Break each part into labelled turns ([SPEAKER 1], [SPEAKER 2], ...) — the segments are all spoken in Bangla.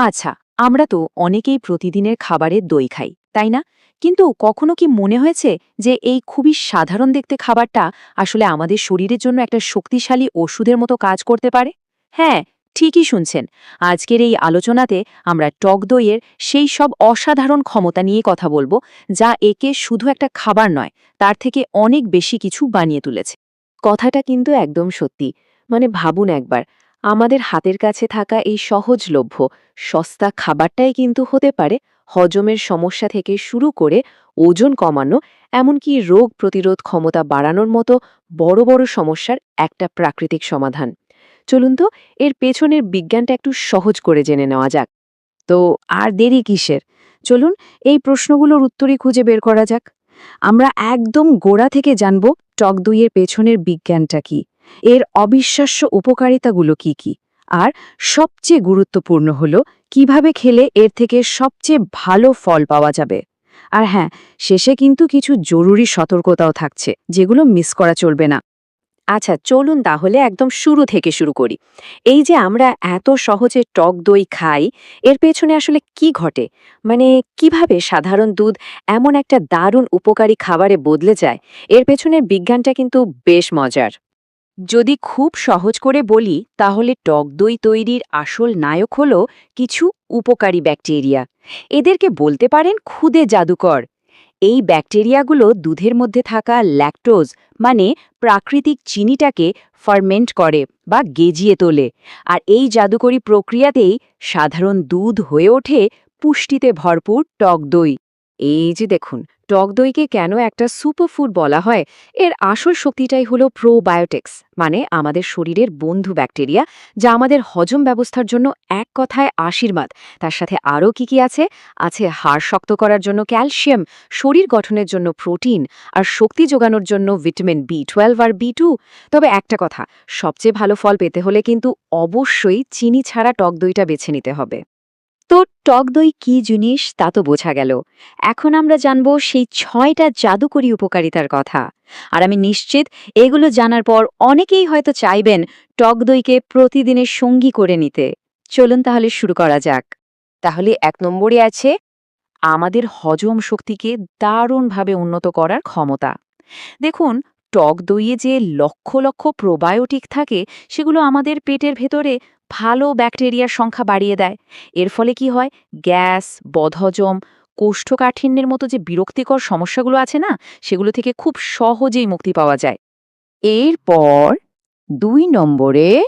[SPEAKER 1] আচ্ছা আমরা তো অনেকেই প্রতিদিনের খাবারে দই খাই, তাই না? কিন্তু কখনো কি মনে হয়েছে যে এই খুবই সাধারণ দেখতে খাবারটা আসলে আমাদের শরীরের জন্য একটা শক্তিশালী ওষুধের মতো কাজ করতে পারে? হ্যাঁ ঠিকই শুনছেন। আজকের এই আলোচনাতে আমরা টক দইয়ের সেই সব অসাধারণ ক্ষমতা নিয়ে কথা বলব, যা একে শুধু একটা খাবার নয়, তার থেকে অনেক বেশি কিছু বানিয়ে তুলেছে। কথাটা কিন্তু একদম সত্যি। মানে ভাবুন একবার আমাদের হাতের কাছে থাকা এই সহজলভ্য সস্তা খাবারটাই কিন্তু হতে পারে হজমের সমস্যা থেকে শুরু করে ওজন কমানো, এমনকি রোগ প্রতিরোধ ক্ষমতা বাড়ানোর মতো বড় বড় সমস্যার একটা প্রাকৃতিক সমাধান। চলুন তো, এর পেছনের বিজ্ঞানটা একটু সহজ করে জেনে নেওয়া যাক। তো আর দেরি কিসের? চলুন, এই প্রশ্নগুলোর উত্তরই খুঁজে বের করা যাক। আমরা একদম গোড়া থেকে জানব টক দইয়ের পেছনের বিজ্ঞানটা কি। এর অবিশ্বাস্য উপকারিতাগুলো কি কি? আর সবচেয়ে গুরুত্বপূর্ণ হল, কীভাবে খেলে এর থেকে সবচেয়ে ভালো ফল পাওয়া যাবে? আর হ্যাঁ শেষে কিন্তু কিছু জরুরি সতর্কতাও থাকছে, যেগুলো মিস করা চলবে না। আচ্ছা চলুন তাহলে একদম শুরু থেকে শুরু করি। এই যে আমরা এত সহজে টক দই খাই, এর পেছনে আসলে কি ঘটে? মানে কীভাবে সাধারণ দুধ এমন একটা দারুণ উপকারী খাবারে বদলে যায়? এর পেছনের বিজ্ঞানটা কিন্তু বেশ মজার। যদি খুব সহজ করে বলি, তাহলে টক দই তৈরির আসল নায়ক হল কিছু উপকারী ব্যাকটেরিয়া। এদেরকে বলতে পারেন খুদে জাদুকর। এই ব্যাকটেরিয়াগুলো দুধের মধ্যে থাকা ল্যাকটোজ মানে প্রাকৃতিক চিনিটাকে ফার্মেন্ট করে বা গেজিয়ে তোলে। আর এই জাদুকরী প্রক্রিয়াতেই সাধারণ দুধ হয়ে ওঠে পুষ্টিতে ভরপুর টক দই। এই যে দেখুন, টক দইকে কেন একটা সুপারফুড বলা হয়? এর আসল শক্তিটাই হলো প্রোবায়োটিক্স মানে আমাদের শরীরের বন্ধু ব্যাকটেরিয়া যা আমাদের হজম ব্যবস্থার জন্য এক কথায় আশীর্বাদ। তার সাথে আরও কি কি আছে? আছে হাড় শক্ত করার জন্য ক্যালসিয়াম শরীর গঠনের জন্য প্রোটিন আর শক্তি যোগানোর জন্য ভিটামিন বি টুয়েলভ আর বি টু তবে একটা কথা, সবচেয়ে ভালো ফল পেতে হলে কিন্তু অবশ্যই চিনি ছাড়া টক দইটা বেছে নিতে হবে। তো টক দই কী জিনিস তা তো বোঝা গেল। এখন আমরা জানব সেই ছয়টা জাদুকরী উপকারিতার কথা। আর আমি নিশ্চিত এগুলো জানার পর অনেকেই হয়তো চাইবেন টক দইকে প্রতিদিনের সঙ্গী করে নিতে। চলুন তাহলে শুরু করা যাক। তাহলে এক নম্বরে আছে, আমাদের হজম শক্তিকে দারুণভাবে উন্নত করার ক্ষমতা। দেখুন টক দইয়ে যে লক্ষ লক্ষ প্রোবায়োটিক থাকে, সেগুলো আমাদের পেটের ভেতরে ভালো ব্যাকটেরিয়ার সংখ্যা বাড়িয়ে দেয়। এর ফলে কি হয়? গ্যাস, বদহজম, কোষ্ঠকাঠিন্যের মতো যে বিরক্তিকর সমস্যাগুলো আছে না, সেগুলো থেকে খুব সহজেই মুক্তি পাওয়া যায়। এরপর দুই নম্বরে,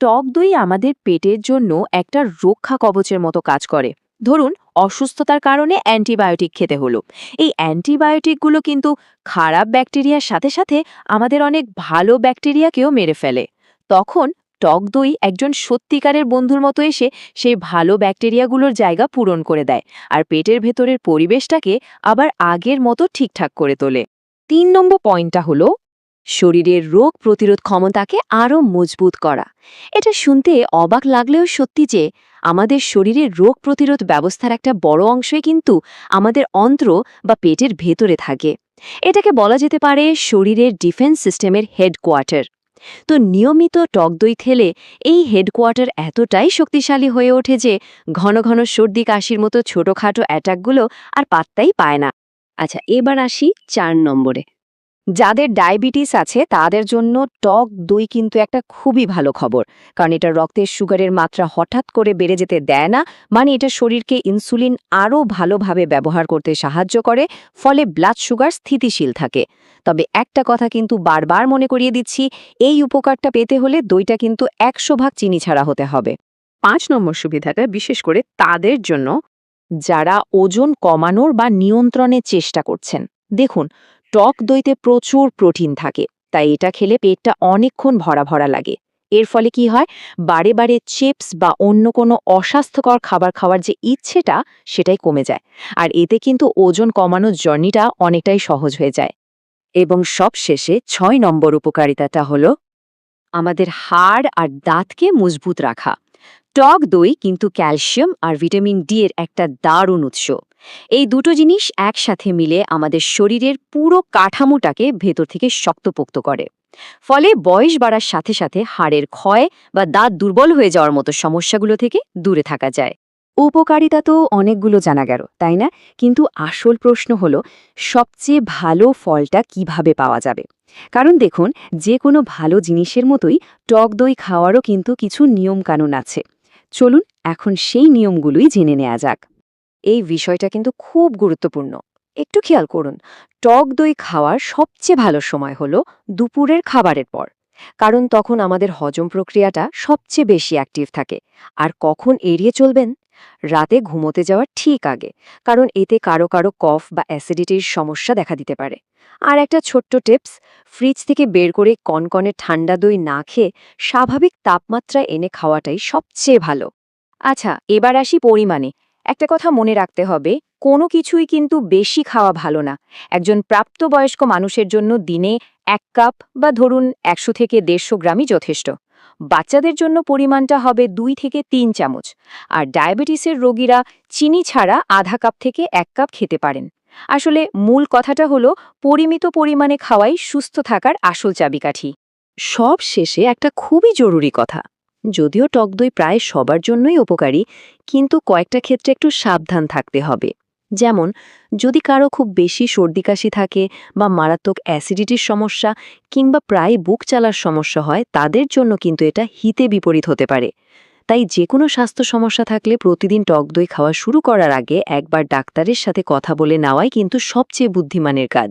[SPEAKER 1] টক দই আমাদের পেটের জন্য একটা রক্ষা কবচের মতো কাজ করে। ধরুন, অসুস্থতার কারণে অ্যান্টিবায়োটিক খেতে হলো। এই অ্যান্টিবায়োটিকগুলো কিন্তু খারাপ ব্যাকটেরিয়ার সাথে সাথে আমাদের অনেক ভালো ব্যাকটেরিয়াকেও মেরে ফেলে। তখন টক দই একজন সত্যিকারের বন্ধুর মতো এসে সেই ভালো ব্যাকটেরিয়াগুলোর জায়গা পূরণ করে দেয় আর পেটের ভেতরের পরিবেশটাকে আবার আগের মতো ঠিকঠাক করে তোলে। তিন নম্বর পয়েন্টটা হলো শরীরের রোগ প্রতিরোধ ক্ষমতাকে আরও মজবুত করা। এটা শুনতে অবাক লাগলেও সত্যি যে, আমাদের শরীরের রোগ প্রতিরোধ ব্যবস্থার একটা বড় অংশই কিন্তু আমাদের অন্ত্র বা পেটের ভেতরে থাকে। এটাকে বলা যেতে পারে শরীরের ডিফেন্স সিস্টেমের হেডকোয়ার্টার। তো নিয়মিত টক দই খেলে এই হেডকোয়ার্টার এতটাই শক্তিশালী হয়ে ওঠে যে, ঘন ঘন সর্দি কাশির মতো ছোটখাটো অ্যাটাকগুলো আর পাত্তাই পায় না। আচ্ছা এবার আসি চার নম্বরে। যাদের ডায়াবেটিস আছে, তাদের জন্য টক দই কিন্তু একটা খুবই ভালো খবর। কারণ এটা রক্তের সুগারের মাত্রা হঠাৎ করে বেড়ে যেতে দেয় না মানে এটা শরীরকে ইনসুলিন আরও ভালোভাবে ব্যবহার করতে সাহায্য করে, ফলে ব্লাড সুগার স্থিতিশীল থাকে। তবে একটা কথা কিন্তু বারবার মনে করিয়ে দিচ্ছি, এই উপকারটা পেতে হলে দইটা কিন্তু একশো ভাগ চিনি ছাড়া হতে হবে। পাঁচ নম্বর সুবিধাটা বিশেষ করে তাদের জন্য, যারা ওজন কমানোর বা নিয়ন্ত্রণের চেষ্টা করছেন। দেখুন টক দইতে প্রচুর প্রোটিন থাকে, তাই এটা খেলে পেটটা অনেকক্ষণ ভরা ভরা লাগে। এর ফলে কি হয়? বারে বারে চিপস বা অন্য কোনো অস্বাস্থ্যকর খাবার খাওয়ার যে ইচ্ছেটা, সেটাই কমে যায়। আর এতে কিন্তু ওজন কমানোর জার্নিটা অনেকটাই সহজ হয়ে যায়। এবং সব শেষে ছয় নম্বর উপকারিতাটা হল, আমাদের হাড় আর দাঁতকে মজবুত রাখা। টক দই কিন্তু ক্যালসিয়াম আর ভিটামিন ডি এর একটা দারুণ উৎস। এই দুটো জিনিস একসাথে মিলে আমাদের শরীরের পুরো কাঠামোটাকে ভেতর থেকে শক্তপোক্ত করে। ফলে বয়স বাড়ার সাথে সাথে হাড়ের ক্ষয় বা দাঁত দুর্বল হয়ে যাওয়ার মতো সমস্যাগুলো থেকে দূরে থাকা যায়। উপকারিতা তো অনেকগুলো জানা গেল, তাই না? কিন্তু আসল প্রশ্ন হলো, সবচেয়ে ভালো ফলটা কীভাবে পাওয়া যাবে? কারণ দেখুন, যে কোনো ভালো জিনিসের মতোই টক দই খাওয়ারও কিন্তু কিছু নিয়মকানুন আছে। চলুন এখন সেই নিয়মগুলোই জেনে নেওয়া যাক। এই বিষয়টা কিন্তু খুব গুরুত্বপূর্ণ। একটু খেয়াল করুন, টক দই খাওয়ার সবচেয়ে ভালো সময় হলো দুপুরের খাবারের পর, কারণ তখন আমাদের হজম প্রক্রিয়াটা সবচেয়ে বেশি অ্যাক্টিভ থাকে। আর কখন এড়িয়ে চলবেন? রাতে ঘুমোতে যাওয়ার ঠিক আগে, কারণ এতে কারও কারও কফ বা অ্যাসিডিটির সমস্যা দেখা দিতে পারে। আর একটা ছোট্ট টিপস, ফ্রিজ থেকে বের করে কনকনে ঠান্ডা দই না খেয়ে স্বাভাবিক তাপমাত্রা এনে খাওয়াটাই সবচেয়ে ভালো। আচ্ছা এবার আসি পরিমাণে। একটা কথা মনে রাখতে হবে, কোনো কিছুই কিন্তু বেশি খাওয়া ভালো না। একজন প্রাপ্তবয়স্ক মানুষের জন্য দিনে এক কাপ বা ধরুন একশো থেকে দেড়শো গ্রামই যথেষ্ট। বাচ্চাদের জন্য পরিমাণটা হবে দুই থেকে তিন চামচ। আর ডায়াবেটিসের রোগীরা চিনি ছাড়া আধা কাপ থেকে এক কাপ খেতে পারেন। আসলে মূল কথাটা হলো, পরিমিত পরিমাণে খাওয়াই সুস্থ থাকার আসল চাবিকাঠি। সব শেষে একটা খুবই জরুরি কথা। যদিও টক দই প্রায় সবার জন্যই উপকারী, কিন্তু কয়েকটা ক্ষেত্রে একটু সাবধান থাকতে হবে। যেমন, যদি কারও খুব বেশি সর্দি কাশি থাকে বা মারাত্মক অ্যাসিডিটির সমস্যা কিংবা প্রায় বুক চালার সমস্যা হয়, তাদের জন্য কিন্তু এটা হিতে বিপরীত হতে পারে। তাই যে কোনো স্বাস্থ্য সমস্যা থাকলে প্রতিদিন টক দই খাওয়া শুরু করার আগে একবার ডাক্তারের সাথে কথা বলে নেওয়াই কিন্তু সবচেয়ে বুদ্ধিমানের কাজ।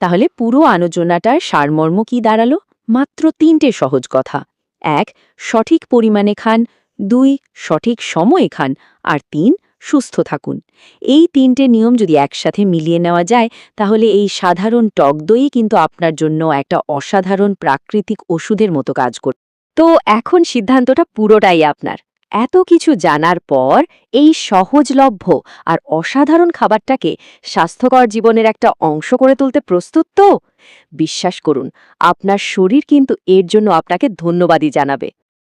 [SPEAKER 1] তাহলে পুরো আলোচনাটার সারমর্ম কি দাঁড়াল? মাত্র তিনটে সহজ কথা। এক, সঠিক পরিমাণে খান, দুই, সঠিক সময়ে খান, আর তিন, সুস্থ থাকুন। এই তিনটে নিয়ম যদি একসাথে মিলিয়ে নেওয়া যায়, তাহলে এই সাধারণ টক দই কিন্তু আপনার জন্য একটা অসাধারণ প্রাকৃতিক ওষুধের মতো কাজ করবে তো এখন সিদ্ধান্তটা পুরোটাই আপনার। এত কিছু জানার পর এই সহজলভ্য আর অসাধারণ খাবারটাকে স্বাস্থ্যকর জীবনের একটা অংশ করে তুলতে প্রস্তুত তো? বিশ্বাস করুন, আপনার শরীর কিন্তু এর জন্য আপনাকে ধন্যবাদই জানাবে।